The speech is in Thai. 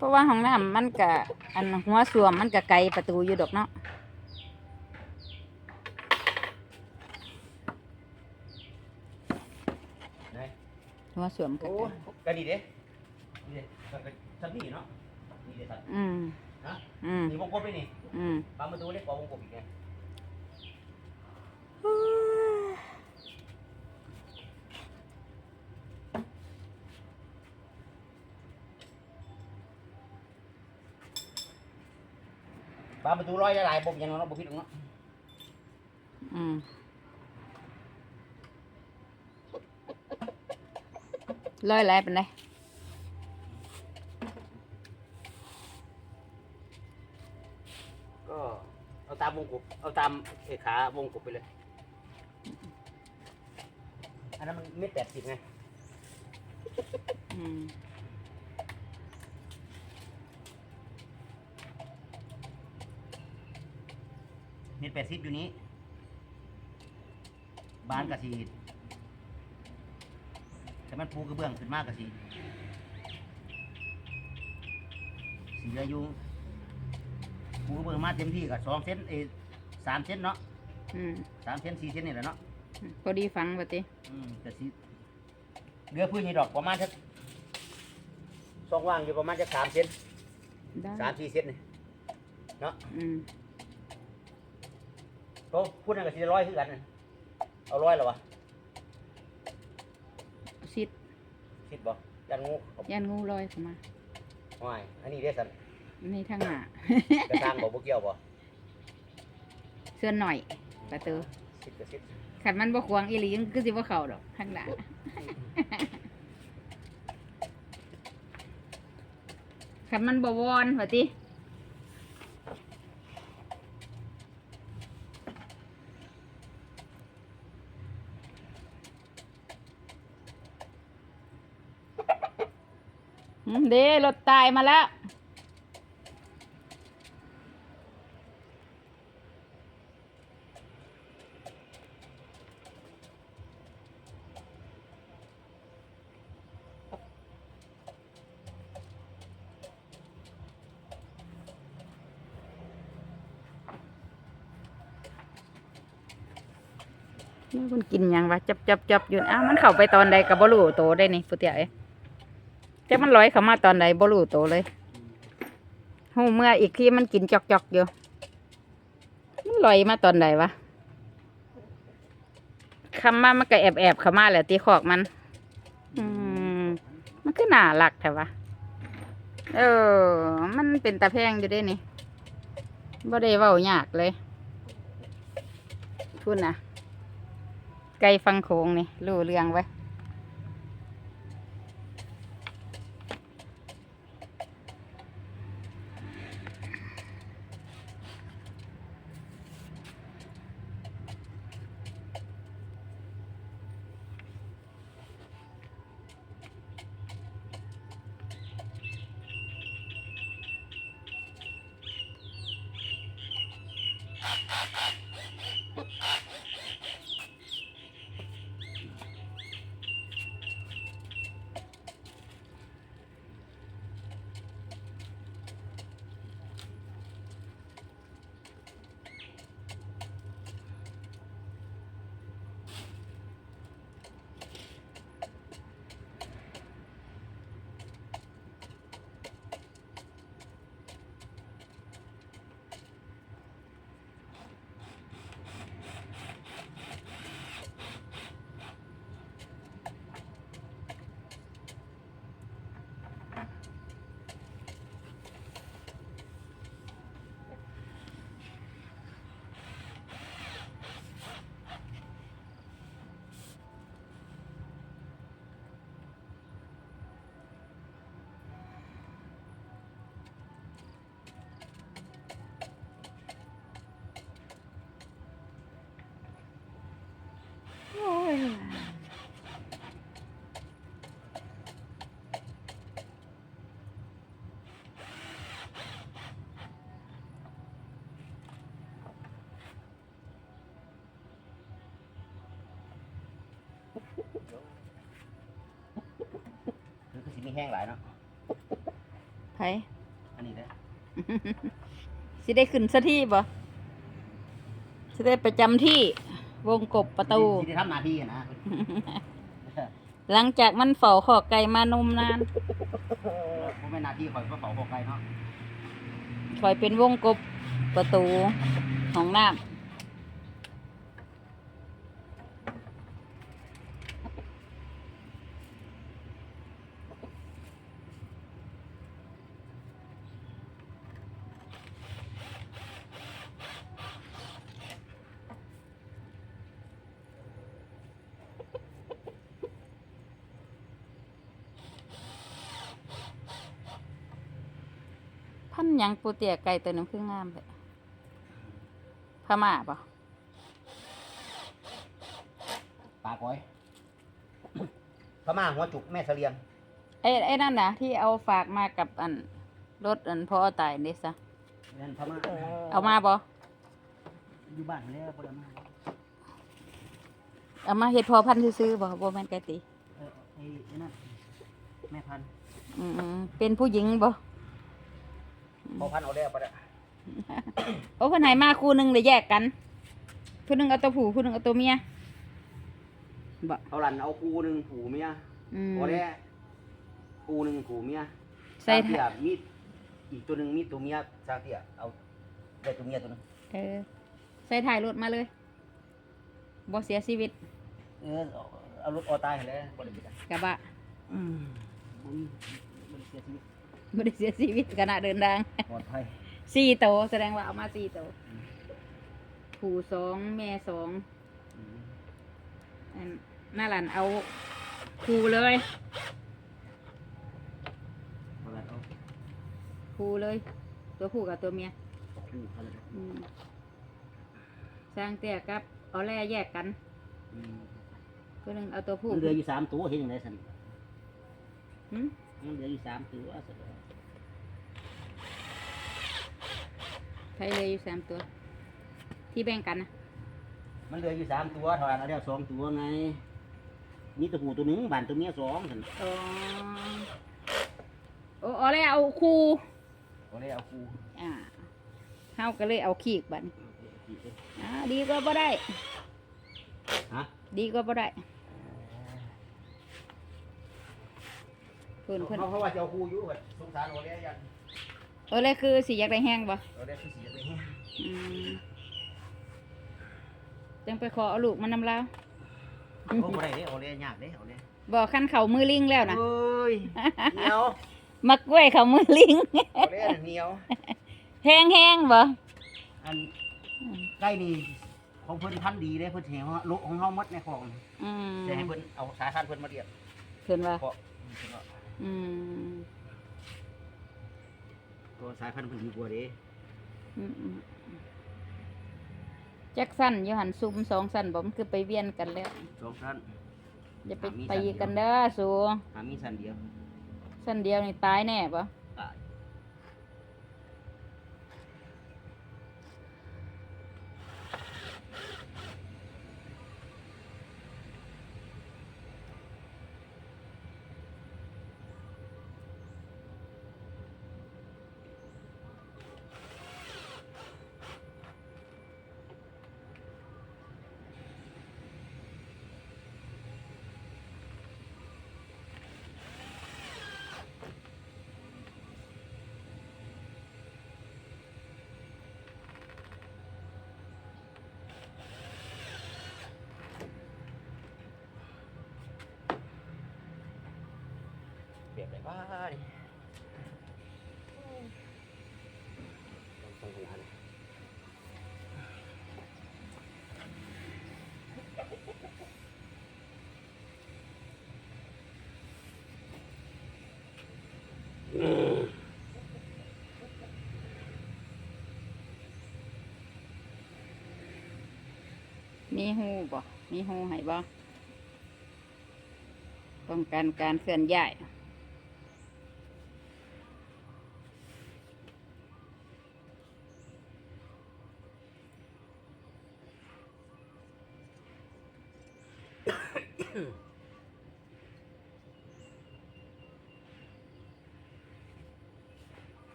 เพราะว่าห้องน้ำมันกะอันหัวสวมมันกะไกลประตูอยู่ดอกเนาะไหนหัวสวมกะโอ้ไกลก็ดีเด้ดีเด้ก็ก็สักนี่เนาะนี่เด้สักอืมนะอืมนี่วงกบไปนี่อืมปั๊มประตูเล็กกว่าวงกบอีกไง ปั๊มประตูร้อยหลายๆบ่มยังเนาะบ่ผิดหรอกเนาะอืมร้อยไรเป็นไรก็เอาตามวงกบเอาตามเอกขาวงกบไปเลยอันนั้นมันเม็ดแปดสิบไงอืม เม็ดแปดสิบอยู่นี้บ้านกะสีแต่มันปูกระเบื้องขึ้นมากกะสีสีเหลืออยู่ปูกระเบื้องมาเต็มที่กับสองเซนเอยสามเซนเนาะอืมสามเซนสี่เซนนี่แหละเนาะพอดีฟังปะติอืมกะสีเหลือพื้นนี่ดอกประมาณสักสองว่างอยู่ประมาณสักสามเซนได้สามสี่เซนนี่เนาะอืม ก็พูดนั่นกะสีร้อยคือกันน่ะเอาร้อยเหรอวะซิดคิดบ่ยันงูเอายันงูลอยเข้ามาไม่อันนี้ได้สันในทางหน้ากระทางบ่บ่เกี่ยวบ่เสื้อหน่อยประตูสิบกับสิบขันมันบ่ควงอีหลีมันคือสิบ่เข้าดอกทางหน้าขันมันบ่วอนว่าติ เด้รถตายมาแล้วนี่มันกินยังวะจับจับจับอยู่อ้าวมันเข้าไปตอนใดกับบรูโตได้นี่ปุติไอ้ แต่มันลอยเข้ามาตอนใดบรูโตเลยหูเมื่ออีกทีมันกินจอกจอกๆอยู่มันลอยมาตอนใดวะคำมามันก็แอบแอบๆเข้ามาแหละตีขอกมัน อืม มันคือน่ารักแท้วะเออ มันเป็นตาแพงอยู่เด้นี่บ่ได้เว้ายากเลยพูดนะไก่ฟังโขงนี่รู้เรื่องไว้ Thank you. คือคือสิมีแห้งหลายเนาะไผสิได้ขึ้นสักที่บ่สิได้ประจำที่วงกบประตู ที่ได้ทำหน้าที่นะหลังจากมันเฝ้าขอกไก่มานมนานผมเป็นหน้าที่คอยก็เฝ้าพวกไกลเนาะคอยเป็นวงกบประตูของน้ำ พันหยังปูเตียไก่ตัวนึงคืองามเลยพม่าปะปลาก้อยพม่าหัวจุกแม่เสลียงไอ้ไอ้นั่นนะที่เอาฝากมากับอันรถอันพ่อตายนี่ซะนั่นพม่าเอามาบ่อยู่บ้านแล้วบ่ได้มาเอามาเฮ็ดพอพันธุ์ซื้อๆบ่บ่แม่นไก่ติเออไอ้ไอ้นั่นแม่พันธุ์อืมๆเป็นผู้หญิงบ่ พอพันธุ์เอาแล้วบ่ได้โอ้เพิ่นให้มาคู่หนึงเลยแยกกันผู้หนึงเอาตัวผู้ผู้หนึงเอาตัวเมียบ่เอาหลันเอาคูหนึ่งผูเมียอืมพอได้คูหนึ่งผูเมียใส่สามเตี้ยมีอีกตัวหนึ่งมีตัวเมียสามเตี้ยเอาได้ตัวเมียตัวหนึงเออใส่ถ่ายรถมาเลยบ่เสียชีวิตเออเอาเอารถออตายให้แล้วบ่ได้บิดอะกะบะ อืมบ่มีบ่ได้เสียชีวิต บ่ได้เสียชีวิตขณะเดินทางปลอดภัยสี่โตวแสดงว่าเอามาสี่โตวผู้สองแม่สองอืมอันหน้าหลานเอาครูเลยเอาละเอาครูเลย ตัวผู้กับตัวเมียอืมเอาละอืมสร้างเตี้ยกับเอาแร่แยกกัน อืมตัวหนึ่งเอาตัวผู้มันเหลืออยู่สามตัวเห็นยังไงสันหืม มันเหลืออยู่สามตัวสันใครเลยอยู่สามตัว ที่แบ่งกันนะมันเหลืออยู่สามตัวเท่านั้นเอาแล้วสองตัวไงมีตัวผู้ตัวหนึ่งบานตัวเมียสองสันอ๋อโอ้เอาแร่เอาครูก็เลยเอาคูอ่าเฮาก็เลยเอาขีกบัดนอ่าดีก็บ่ได้ ฮะ ดีก็บ่ได้ พิ่นเพิ่นเขาเขาว่าจะเอาคูอยู่แบบสงสารโอเลี้ยยันเออเลยคือสิอยากได้แห้งบ่โอเลี้ยคือสีอะไรเงี้ยอืมจังไปขอเอาลูกมันนำลาวโอ้บ่ได้เด้โอเลี้ยยากเด้โอเลี้ยบอกขั้นเขามือลิงแล้วนะเอ้ยเหนียวมักกล้วยเขามือลิงโอเลี้ยเหนียวแห้งแห้งๆบ่อันใกล้นี่ของเพิ่นพันธุ์ดีเด้เพิ่นแหงลุของเฮาหมดในของอืมจะให้เพิ่นเอาสายพันธุ์เพิ่นมาเรียบเพิ่นว่า เพราะเพิ่นว่าอืมตัวสายพันธุ์เพิ่นดีกว่าเด้อืมอืมจักสั้นอยู่หันซุ่มสองสั้นบ่มันคือไปเวียนกันแล้วสองชั้นอย่าไปอะมีตีสั้นเดียวกันเด้อสูหามีสันเดียว สั้นเดียวนี่ตายแน่บ่ บได้บ้าดิต้องทำงานมีหูบ่มีหูให้บ่ป้องกันการเคลื่อนย้าย